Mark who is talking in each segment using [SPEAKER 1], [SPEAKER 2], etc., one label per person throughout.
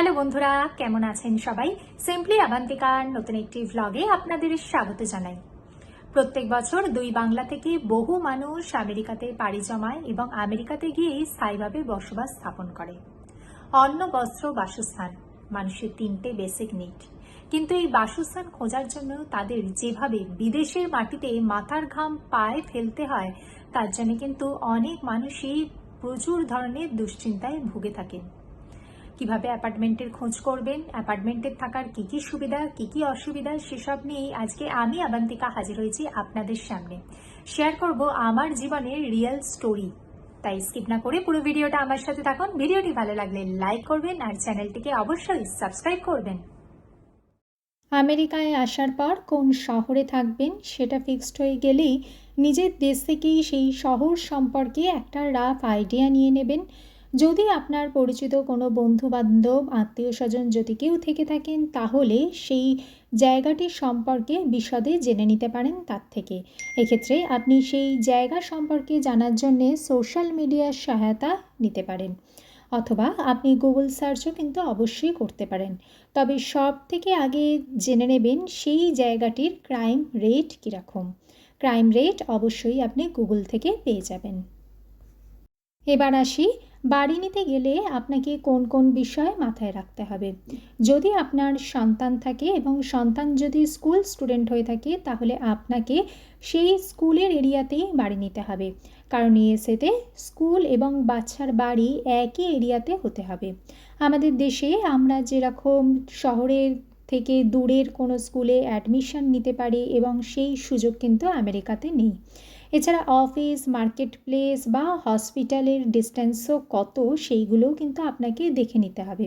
[SPEAKER 1] Hello বন্ধুরা, কেমন আছেন সবাই? সিম্পলি আবান্তিকার নতুন একটি ভ্লগে আপনাদের স্বাগত জানাই। প্রত্যেক বছর দুই বাংলা থেকে বহু মানুষ আমেরিকাতে পাড়ি জমায় এবং আমেরিকাতে গিয়েই স্থায়ীভাবে বসবাস স্থাপন করে। অন্ন, বস্ত্র, বাসস্থান, মানুষের তিনটে বেসিক নিড কিন্তু এই বাসস্থান খোঁজার জন্য তাদের যেভাবে বিদেশের মাটিতে মাথার ঘাম পায়ে ফেলতে হয়, তার জন্য কিন্তু অনেক মানুষই প্রচুর ধরনের দুশ্চিন্তায় ভুগে থাকেন। কীভাবে অ্যাপার্টমেন্টের খোঁজ করবেন অ্যাপার্টমেন্টের থাকার কি কি সুবিধা, কি কি অসুবিধা, সেসব নিয়েই আজকে আমি আবান্তিকা হাজির হয়েছি আপনাদের সামনে। শেয়ার করব আমার জীবনের রিয়েল স্টোরি তাই স্কিপ না করে পুরো ভিডিওটা আমার সাথে থাকুন। ভিডিওটি ভালো লাগলে লাইক করবেন আর চ্যানেলটিকে অবশ্যই সাবস্ক্রাইব করবেন। আমেরিকায় আসার পর কোন শহরে থাকবেন সেটা ফিক্সড হয়ে গেলেই নিজের দেশ থেকেই সেই শহর সম্পর্কে একটা রাফ আইডিয়া নিয়ে নেবেন। যদি আপনার পরিচিত কোনো বন্ধু বান্ধব আত্মীয় স্বজন যদি কেউ থেকে থাকেন, তাহলে সেই জায়গাটির সম্পর্কে বিশদে জেনে নিতে পারেন তার থেকে। এক্ষেত্রে আপনি সেই জায়গা সম্পর্কে জানার জন্যে সোশ্যাল মিডিয়ার সহায়তা নিতে পারেন। অথবা আপনি গুগল সার্চও কিন্তু অবশ্যই করতে পারেন। তবে সব থেকে আগে জেনে নেবেন সেই জায়গাটির ক্রাইম রেট কীরকম ক্রাইম রেট অবশ্যই আপনি গুগল থেকে পেয়ে যাবেন। এবার আসি, বাড়ি নিতে গেলে আপনাকে কোন কোন বিষয় মাথায় রাখতে হবে? যদি আপনার সন্তান থাকে এবং সন্তান যদি স্কুল স্টুডেন্ট হয়ে থাকে, তাহলে আপনাকে সেই স্কুলের এরিয়াতেই বাড়ি নিতে হবে। কারণ ইএসএতে স্কুল এবং বাচ্চার বাড়ি একই এরিয়াতে হতে হবে। আমাদের দেশে আমরা যেরকম শহরের থেকে দূরের কোনো স্কুলে অ্যাডমিশন নিতে পারি এবং সেই সুযোগ কিন্তু আমেরিকাতে নেই। এছাড়া অফিস মার্কেট প্লেস বা হসপিটালের ডিস্টেন্সও কত সেইগুলোও কিন্তু আপনাকে দেখে নিতে হবে।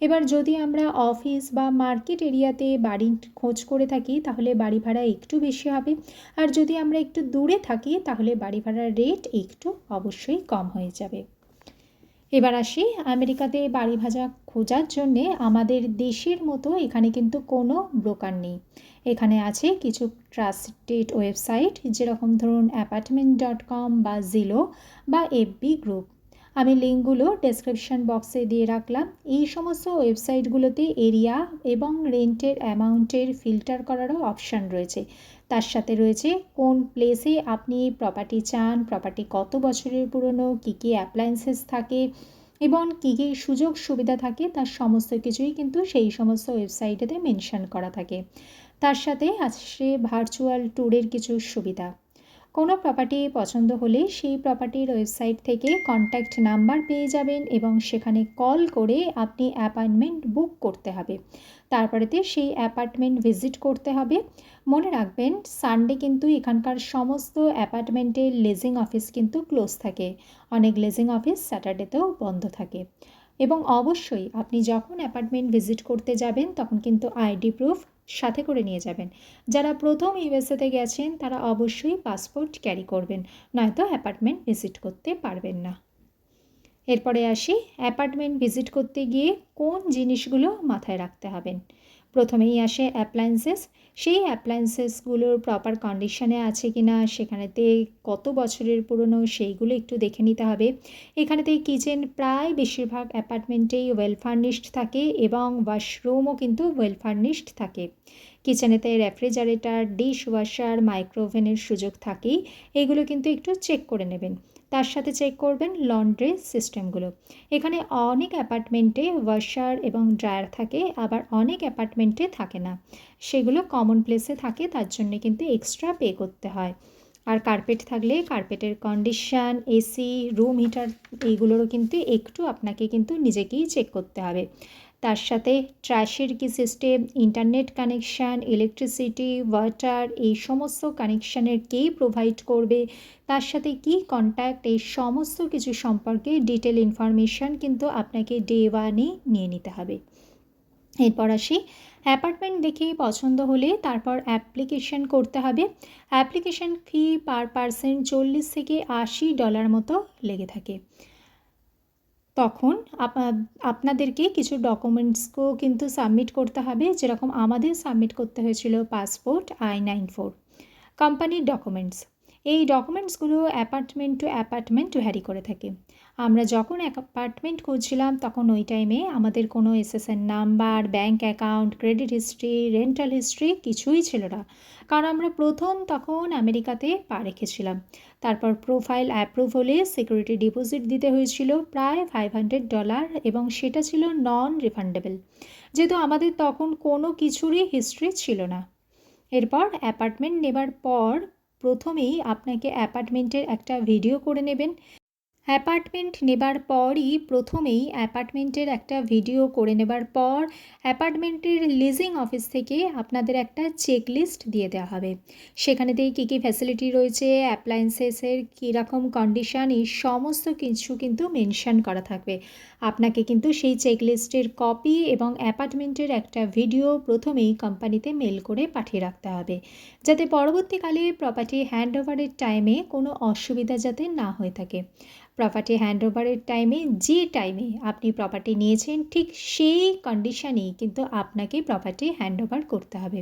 [SPEAKER 1] এবার যদি আমরা অফিস বা মার্কেট এরিয়াতে বাড়ি খোঁজ করে থাকি, তাহলে বাড়ি ভাড়া একটু বেশি হবে। আর যদি আমরা একটু দূরে থাকি, তাহলে বাড়ি ভাড়ার রেট একটু অবশ্যই কম হয়ে যাবে। এবার আসি আমেরিকাতে বাড়ি ভাজা খোঁজার জন্যে আমাদের দেশের মতো এখানে কিন্তু কোনো ব্রোকার নেই। এখানে আছে কিছু ট্রাস্টেড ওয়েবসাইট, যেরকম ধরুন অ্যাপার্টমেন্ট ডট কম বা জিলো বা এফবি গ্রুপ। আমি লিঙ্কগুলো ডেসক্রিপশন বক্সে দিয়ে রাখলাম। এই সমস্ত ওয়েবসাইটগুলোতে এরিয়া এবং রেন্টের অ্যামাউন্টের ফিল্টার করারও অপশান রয়েছে। তার সাথে রয়েছে কোন প্লেসে আপনি প্রপার্টি চান প্রপার্টি কত বছরের পুরনো, কী কী অ্যাপ্লায়েন্সেস থাকে এবং কী কী সুযোগ সুবিধা থাকে, তার সমস্ত কিছুই কিন্তু সেই সমস্ত ওয়েবসাইটেতে মেনশান করা থাকে। তার সাথে আসছে ভার্চুয়াল ট্যুরের কিছু সুবিধা। কোনো প্রপার্টি পছন্দ হলে সেই প্রপার্টির ওয়েবসাইট থেকে কন্ট্যাক্ট নাম্বার পেয়ে যাবেন এবং সেখানে কল করে আপনি অ্যাপয়েন্টমেন্ট বুক করতে হবে। তারপরেতে সেই অ্যাপার্টমেন্ট ভিজিট করতে হবে। মনে রাখবেন সানডে কিন্তু এখানকার সমস্ত অ্যাপার্টমেন্টের লেজিং অফিস কিন্তু ক্লোজ থাকে। অনেক লেজিং অফিস স্যাটারডেতেও বন্ধ থাকে। এবং অবশ্যই আপনি যখন অ্যাপার্টমেন্ট ভিজিট করতে যাবেন, তখন কিন্তু আইডি প্রুফ সাথে করে নিয়ে যাবেন। যারা প্রথম ইউএসএতে গেছেন, তারা অবশ্যই পাসপোর্ট ক্যারি করবেন, নয়তো অ্যাপার্টমেন্ট ভিজিট করতে পারবেন না। এরপরে আসি, অ্যাপার্টমেন্ট ভিজিট করতে গিয়ে কোন জিনিসগুলো মাথায় রাখতে হবেন প্রথমেই আসে অ্যাপ্লায়েন্সেস সেই অ্যাপ্লায়েন্সেসগুলোর প্রপার কন্ডিশনে আছে কি না সেখানেতে কত বছরের পুরনো, সেইগুলো একটু দেখে নিতে হবে। এখানেতে কিচেন প্রায় বেশিরভাগ অ্যাপার্টমেন্টেই ওয়েল ফার্নিশড থাকে এবং ওয়াশরুমও কিন্তু ওয়েল ফার্নিশড থাকে। কিচেনেতে রেফ্রিজারেটর ডিশ ওয়াশার মাইক্রোওভেনের সুযোগ থাকেই। এগুলো কিন্তু একটু চেক করে নেবেন। তার সাথে চেক করবেন লন্ড্রি সিস্টেমগুলো এখানে অনেক অ্যাপার্টমেন্টে ওয়াশার এবং ড্রায়ার থাকে, আবার অনেক অ্যাপার্টমেন্টে থাকে না। সেগুলো কমন প্লেসে থাকে, তার জন্য কিন্তু এক্সট্রা পে করতে হয়। আর কার্পেট থাকলে কার্পেটের কন্ডিশান এসি রুম হিটার এইগুলোরও কিন্তু একটু আপনাকে কিন্তু নিজেকেই চেক করতে হবে। তার সাথে ট্র্যাশের কি system internet connection electricity water এই সমস্ত কানেকশানের কে প্রোভাইড করবে, তার সাথে কি কন্ট্যাক্ট এই সমস্ত কিছু সম্পর্কে ডিটেল ইনফরমেশান কিন্তু আপনাকে ডে ওয়ানেই নিয়ে নিতে হবে। এরপর আসি অ্যাপার্টমেন্ট দেখে পছন্দ হলে তারপর অ্যাপ্লিকেশন করতে হবে। অ্যাপ্লিকেশন ফি পার পার্সেন্ট চল্লিশ থেকে আশি ডলার মতো লেগে থাকে। তখন আপনাদেরকে কিছু ডকুমেন্টসকেও কিন্তু সাবমিট করতে হবে, যেরকম আমাদের সাবমিট করতে হয়েছিল পাসপোর্ট আই নাইন ফোর কোম্পানির ডকুমেন্টস এই ডকুমেন্টসগুলো অ্যাপার্টমেন্ট টু অ্যাপার্টমেন্ট ভ্যারি করে থাকে। আমরা যখন অ্যাপার্টমেন্ট খুঁজছিলাম, তখন ওই টাইমে আমাদের কোনো SSN number bank account credit history rental history কিছুই ছিল না। কারণ আমরা প্রথম তখন আমেরিকাতে পা রেখেছিলাম। তারপর প্রোফাইল অ্যাপ্রুভ হলে সিকিউরিটি ডিপোজিট দিতে হয়েছিল প্রায় ফাইভ হান্ড্রেড ডলার এবং সেটা ছিল নন রিফান্ডেবল যেহেতু আমাদের তখন কোনো কিছুরই হিস্ট্রি ছিল না। এরপর অ্যাপার্টমেন্ট নেবার পর প্রথমেই আপনাকে অ্যাপার্টমেন্টের একটা ভিডিও করে নেবেন। অ্যাপার্টমেন্ট নেবার পরই প্রথমেই অ্যাপার্টমেন্টের একটা ভিডিও করে নেবার পর অ্যাপার্টমেন্টের লিজিং অফিস থেকে আপনাদের একটা চেকলিস্ট দিয়ে দেওয়া হবে। সেখানেতেই কী কী ফ্যাসিলিটি রয়েছে, অ্যাপ্লায়েন্সেসের কীরকম কন্ডিশান এই সমস্ত কিছু কিন্তু মেনশন করা থাকবে। আপনাকে কিন্তু সেই চেকলিস্টের কপি এবং অ্যাপার্টমেন্টের একটা ভিডিও প্রথমেই কোম্পানিতে মেল করে পাঠিয়ে রাখতে হবে। যাতে পরবর্তীকালে প্রপার্টি হ্যান্ড ওভারের টাইমে কোনো অসুবিধা যাতে না হয়ে থাকে। প্রপার্টি হ্যান্ড ওভারের টাইমে যে টাইমে আপনি প্রপার্টি নিয়েছেন, ঠিক সেই কন্ডিশানেই কিন্তু আপনাকে প্রপার্টি হ্যান্ড ওভার করতে হবে।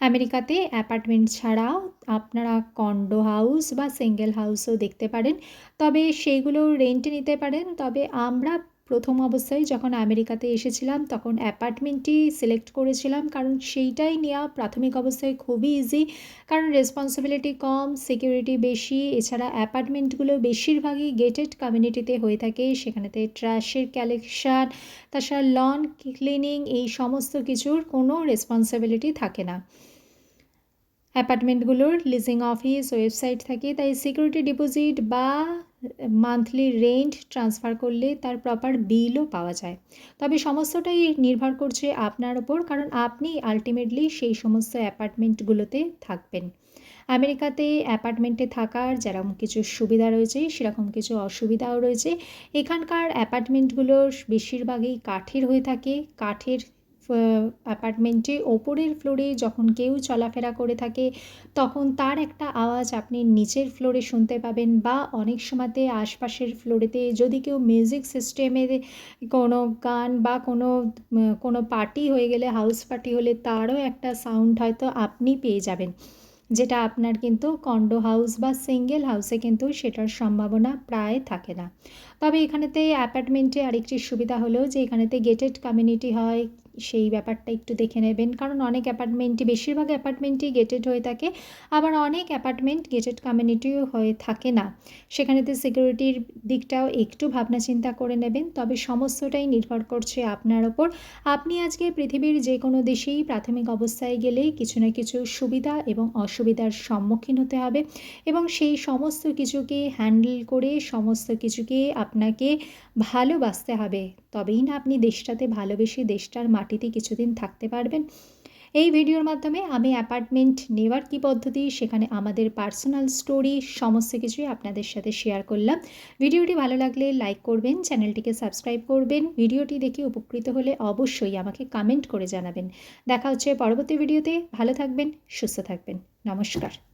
[SPEAKER 1] আমেরিকাতে অ্যাপার্টমেন্ট ছাড়াও আপনারা কন্ডো হাউস বা সিঙ্গেল হাউসও দেখতে পারেন। তবে সেইগুলো রেন্টে নিতে পারেন। তবে আমরা প্রথম অবস্থায় যখন আমেরিকাতে এসেছিলাম, তখন অ্যাপার্টমেন্টই সিলেক্ট করেছিলাম। কারণ সেইটাই নেওয়া প্রাথমিক অবস্থায় খুবই ইজি কারণ রেসপন্সিবিলিটি কম সিকিউরিটি বেশি। এছাড়া অ্যাপার্টমেন্টগুলো বেশিরভাগই গেটেড কমিউনিটিতে হয়ে থাকে। সেখানেতে ট্র্যাশের কালেকশান তাছাড়া লন ক্লিনিং এই সমস্ত কিছুর কোনো রেসপন্সিবিলিটি থাকে না। অ্যাপার্টমেন্টগুলোর লিজিং অফিস ওয়েবসাইট থাকে, তাই সিকিউরিটি ডিপোজিট বা মান্থলি রেন্ট ট্রান্সফার করলে তার প্রপার বিলও পাওয়া যায়। তবে সমস্তটাই নির্ভর করছে আপনার ওপর, কারণ আপনি আলটিমেটলি সেই সমস্ত অ্যাপার্টমেন্টগুলোতে থাকবেন। আমেরিকাতে অ্যাপার্টমেন্টে থাকার যেরকম কিছু সুবিধা রয়েছে, সেরকম কিছু অসুবিধাও রয়েছে। এখানকার অ্যাপার্টমেন্টগুলো বেশিরভাগই কাঠের হয়ে থাকে। কাঠের অ্যাপার্টমেন্টে ওপরের ফ্লোরে যখন কেউ চলাফেরা করে থাকে, তখন তার একটা আওয়াজ আপনি নিচের ফ্লোরে শুনতে পাবেন বা অনেক সময়তে আশপাশের ফ্লোরেতে যদি কেউ মিউজিক সিস্টেমের কোনো গান বা কোনো কোনো পার্টি হয়ে গেলে হাউস পার্টি হলে তারও একটা সাউন্ড হয়তো আপনি পেয়ে যাবেন। যেটা আপনার কিন্তু কন্ডো হাউস বা সিঙ্গেল হাউসে কিন্তু সেটার সম্ভাবনা প্রায় থাকে না। তবে এখানেতে অ্যাপার্টমেন্টে আরেকটি সুবিধা হলো যে এখানেতে গেটেড কমিউনিটি হয় সেই ব্যাপারটা একটু দেখে নেবেন। কারণ অনেক অ্যাপার্টমেন্টই, বেশিরভাগ অ্যাপার্টমেন্টই গেটেড হয়ে থাকে, আবার অনেক অ্যাপার্টমেন্ট গেটেড কমিউনিটিও হয়ে থাকে না। সেখানেতে সিকিউরিটির দিকটাও একটু ভাবনা চিন্তা করে নেবেন, তবে সমস্তটাই নির্ভর করছে আপনার ওপর। আপনি আজকে পৃথিবীর যে কোনো দেশেই প্রাথমিক অবস্থায় গেলেই কিছু না কিছু সুবিধা এবং অসুবিধার সম্মুখীন হতে হবে এবং সেই সমস্ত কিছুকে হ্যান্ডেল করে, সমস্ত কিছুকে আপনাকে ভালোবাসতে হবে। তবেই না আপনি দেশটাতে ভালোবেসে দেশটার মাটিতে কিছুদিন থাকতে পারবেন। এই ভিডিওর মাধ্যমে আমি অ্যাপার্টমেন্ট নেওয়ার কী পদ্ধতি, সেখানে আমাদের পার্সোনাল স্টোরি, সমস্ত কিছুই আপনাদের সাথে শেয়ার করলাম। ভিডিওটি ভালো লাগলে লাইক করবেন, চ্যানেলটিকে সাবস্ক্রাইব করবেন। ভিডিওটি দেখে উপকৃত হলে অবশ্যই আমাকে কমেন্ট করে জানাবেন। দেখা হচ্ছে পরবর্তী ভিডিওতে। ভালো থাকবেন, সুস্থ থাকবেন। নমস্কার।